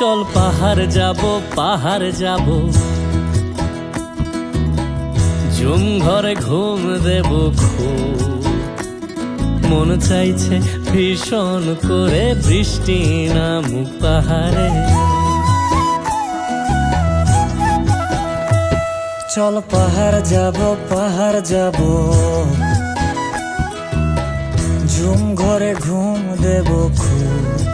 চল পাহাড় যাব পাহাড় যাব। জুম ঘরে ঘুম দেব খুব। মন চাইছে ভীষণ করে বৃষ্টি নামুক পাহাড়ে। চল পাহাড় যাব পাহাড় যাব। ঝুম ঘরে ঘুম দেব খুব।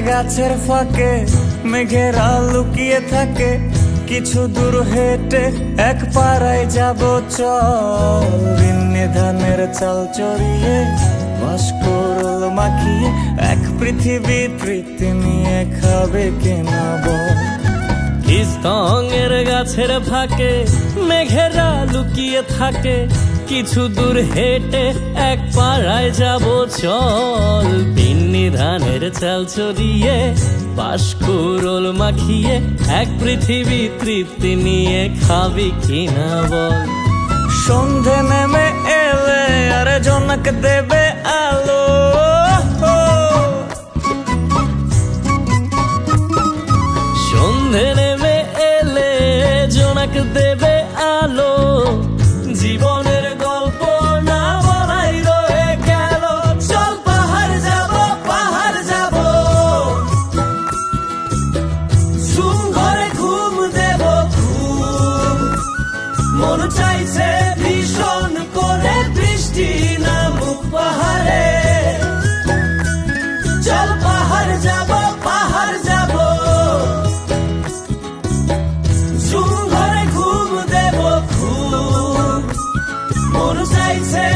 গাছের ফাঁকে মেঘেরা লুকিয়ে থাকে। কিছু দূর হেঁটে এক পাড়ায় যাব, চল। ধানের চাল চড়িয়ে ভাস্করল মাখিয়ে। এক পৃথিবী প্রীতি নিয়ে খাবে কেনা বল। গাছের ফাঁকে মেঘেরা লুকিয়ে থাকে। কিছু দূর হেঁটে এক পাড়ায় যাব চল। বিন্নি ধানের চাল চড়িয়ে বাসকুরল মাখিয়ে এক পৃথিবী তৃপ্তি নিয়ে খাবি কিনা বল। সন্ধে নেমে এলে আর জনক দেবে আলো। সন্ধে নেমে এলে জনক দেবে চাইছে ভীষণ করে বৃষ্টি নামুক পাহাড়ে। চল পাহাড় যাব পাহাড় যাব। ঘুম দেব ঘুম মন চাইছে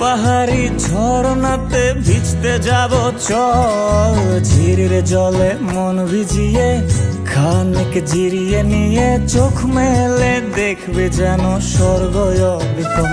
পাহাড়ি ঝরনাতে ভিজতে যাব, চল ঝিরির জলে মন ভিজিয়ে, খানিক জিরিয়ে নিয়ে চোখ মেলে দেখবে যেন স্বর্গ অবিকল